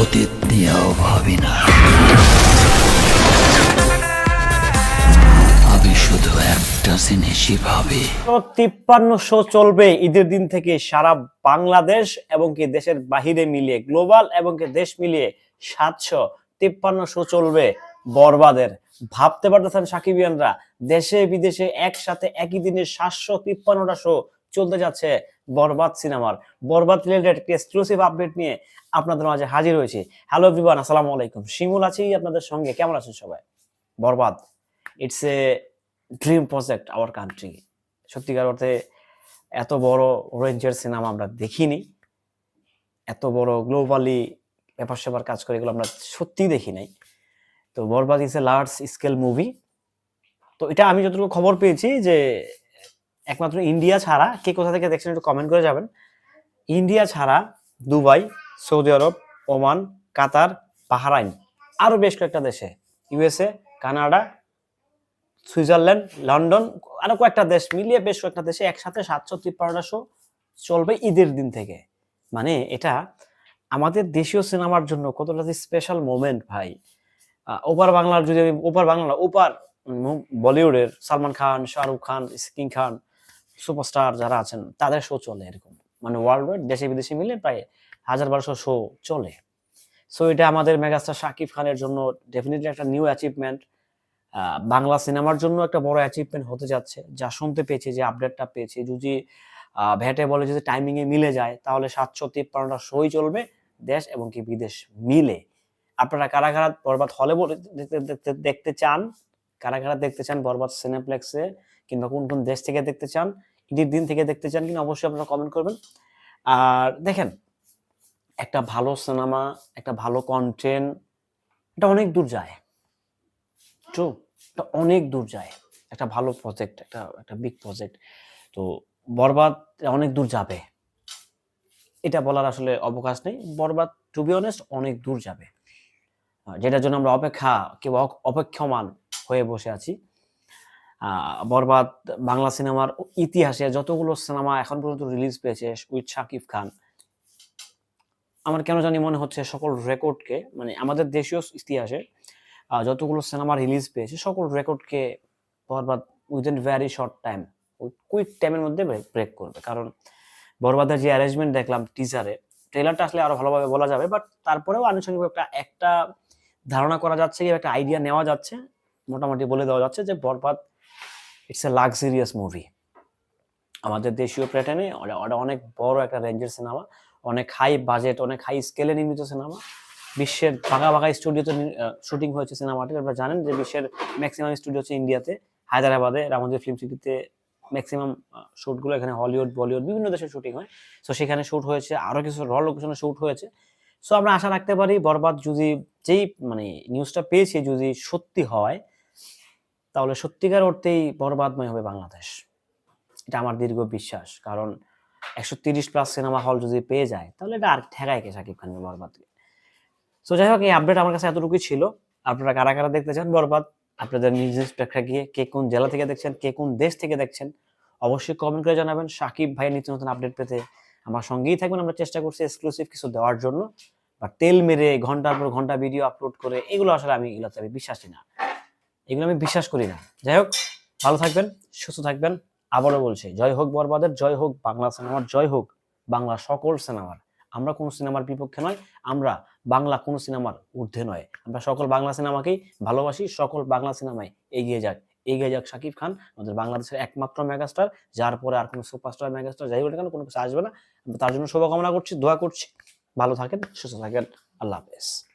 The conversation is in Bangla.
অতীত ভাবি না। তিপ্পান্ন শো চলবে ঈদের দিন থেকে সারা বাংলাদেশ এবং কি দেশের বাহিরে মিলিয়ে, গ্লোবাল এবং কি দেশ মিলিয়ে সাতশো তিপ্পান্ন শো চলবে বরবাদের। ভাবতে পারতেছেন সাকিবিয়ানরা, দেশে বিদেশে একসাথে একই দিনে সাতশো তিপ্পান্নটা শো চলতে যাচ্ছে বরবাদ সিনেমার, বরবাদ রিলেটেড একটি এক্সক্লুসিভ আপডেট নিয়ে আপনাদের মাঝে হাজির হয়েছি। হ্যালো এভরিওয়ান আসসালামু আলাইকুম। শিমুল আছি আপনাদের সঙ্গে। কেমন আছেন সবাই? Borbaad it's a dream project our country সত্যিকার অর্থে এত বড় রেঞ্জের সিনেমা আমরা দেখিনি। এত বড় গ্লোবালি ব্যাপার স্যাপার কাজ করে এগুলো আমরা সত্যিই দেখি নাই। তো Borbaad is a large scale movie তো এটা আমি যতটুকু খবর পেয়েছি যে একমাত্র ইন্ডিয়া ছাড়া, কে কোথা থেকে দেখছেন একটু কমেন্ট করে যাবেন। ইন্ডিয়া ছাড়া Dubai, Saudi Arab, Oman, Qatar, Bahrain, আরও বেশ কয়েকটা দেশে, ইউএসএ, কানাডা, সুইজারল্যান্ড, লন্ডন, আরও কয়েকটা দেশ মিলিয়ে বেশ কয়েকটা দেশে একসাথে সাতশো তিপ্পান্নটা শো চলবে ঈদের দিন থেকে। মানে এটা আমাদের দেশীয় সিনেমার জন্য কতটা যে স্পেশাল মোমেন্ট ভাই। ওপার বাংলার যদি আমি, ওপার বাংলা ওপার বলিউডের সালমান খান, শাহরুখ খান কিং খান সুপারস্টার যারা আছেন, তাদের শো চলে এরকম। মানে ওয়ার্ল্ড ওয়াইড দেশে বিদেশে মিলে প্রায় হাজার বারোশো শো চলে। সো এটা আমাদের মেগাস্টার শাকিব খানের জন্য ডেফিনেটলি একটা নিউ অ্যাচিভমেন্ট বাংলা সিনেমার জন্য একটা বড় অ্যাচিভমেন্ট হতে যাচ্ছে। যা শুনতে পেয়েছি, যে আপডেটটা পেয়েছি। যদি ভ্যাটে বলে যদি টাইমিং এ মিলে যায়, তাহলে সাতশো তিপ্পান্নটা শোই চলবে দেশ এবং কি বিদেশ মিলে। আপনারা কারা বরবাদ হলে দেখতে দেখতে চান? কারা কারা দেখতে চান বরবাদ সিনেপ্লেক্সে কিংবা কোন কোন দেশ থেকে দেখতে চান, ঈদের দিন থেকে দেখতে চান কিনা অবশ্যই আপনারা কমেন্ট করবেন। আর দেখেন, একটা ভালো সিনেমা একটা ভালো কন্টেন্ট এটা অনেক দূর যায়। ট্রু এটা অনেক দূর যায়। একটা ভালো প্রজেক্ট একটা একটা বিগ প্রজেক্ট তো বরবাদ অনেক দূর যাবে। এটা বলার আসলে অবকাশ নেই। বরবাদ টু বি অনেস্ট অনেক দূর যাবে। যেটার জন্য আমরা অপেক্ষা কিংবা অপেক্ষমান হয়ে বসে আছি। বরবাদ বাংলা সিনেমার ইতিহাসে যতগুলো সিনেমা এখন পর্যন্ত রিলিজ পেয়েছে উইথ শাকিব খান, আমার কেন জানি মনে হচ্ছে সকল রেকর্ডকে মানে আমাদের দেশীয় ইতিহাসে যতগুলো সিনেমা রিলিজ পেয়েছে, সকল রেকর্ডকে Borbaad within very short time quick টাইমের মধ্যে ব্রেক করবে। কারণ বরবাদের যে অ্যারেঞ্জমেন্ট দেখলাম টিজারে ট্রেলারটা আসলে আরও ভালোভাবে বলা যাবে বাট তারপরেও আনুষঙ্গিক একটা একটা ধারণা করা যাচ্ছে, একটা আইডিয়া নেওয়া যাচ্ছে, মোটামুটি বলে দেওয়া যাচ্ছে যে Borbaad it's a luxurious movie আমাদের দেশীয় প্যাটার্নে ওটা অনেক বড় একটা রেঞ্জের সিনেমা অনেক হাই বাজেট অনেক হাই স্কেলে নির্মিত সিনেমা বিশ্বের ভাগা ভাগা স্টুডিওতে শুটিং হয়েছে সিনেমাটি আপনারা জানেন যে বিশ্বের ম্যাক্সিমাম স্টুডিও হচ্ছে ইন্ডিয়াতে হায়দ্রাবাদে রামজি ফিল্ম সিটিতে ম্যাক্সিমাম শুটগুলো এখানে হলিউড বলিউড বিভিন্ন দেশে শুটিং হয়। সো সেখানে শ্যুট হয়েছে আরও কিছু র লোকেশনে শ্যুট হয়েছে। সো আমরা আশা রাখতে পারি বরবাদ যদি যেই মানে নিউজটা পেয়েছি যদি সত্যি হয় তাহলে সত্যিকার অর্থেই বরবাদময় হবে বাংলাদেশ। এটা আমার দীর্ঘ বিশ্বাস, কারণ একশো তিরিশ প্লাস সিনেমা হল যদি পেয়ে যায়, তাহলে এটা আর ঠেকায় কে শাকিব খানের বরবাদকে সো যাই হোক, এই আপডেট আমার কাছে এতটুকুই ছিল। আপনারা কারা কারা দেখতে চান বরবাদ? আপনাদের নিজ নিজ প্রেক্ষাগৃহে কে কোন জেলা থেকে দেখছেন, কে কোন দেশ থেকে দেখছেন, অবশ্যই কমেন্ট করে জানাবেন। সাকিব ভাই নিত্য নতুন আপডেট পেতে আমার সঙ্গেই থাকবেন। আমরা চেষ্টা করছি এক্সক্লুসিভ কিছু দেওয়ার জন্য। বা তেল মেরে ঘণ্টার পর ঘণ্টা ভিডিও আপলোড করে, এগুলো আসলে আমি এগুলোতে আমি বিশ্বাসী না। এগুলো আমি বিশ্বাস করি না। যাই হোক, ভালো থাকবেন, সুস্থ থাকবেন। আবারও বলছি, জয় হোক বরবাদের, জয় হোক বাংলা সিনেমার, জয় হোক বাংলা সকল সিনেমার। আমরা কোনো সিনেমার বিপক্ষে নয়, আমরা বাংলা কোনো সিনেমার ঊর্ধ্বে নয়। আমরা সকল বাংলা সিনেমাকেই ভালোবাসি, সকল বাংলা সিনেমায় এগিয়ে যাক। এগিয়ে যাক শাকিব খান, আমাদের বাংলাদেশের একমাত্র মেগাস্টার, যার পরে আর কোনো সুপারস্টার মেগাস্টার, যাই না কেন, কোনো কিছু আসবে না। তার জন্য শুভকামনা করছি, দোয়া করছি। ভালো থাকেন, সুস্থ থাকেন। আল্লাহ হাফেজ।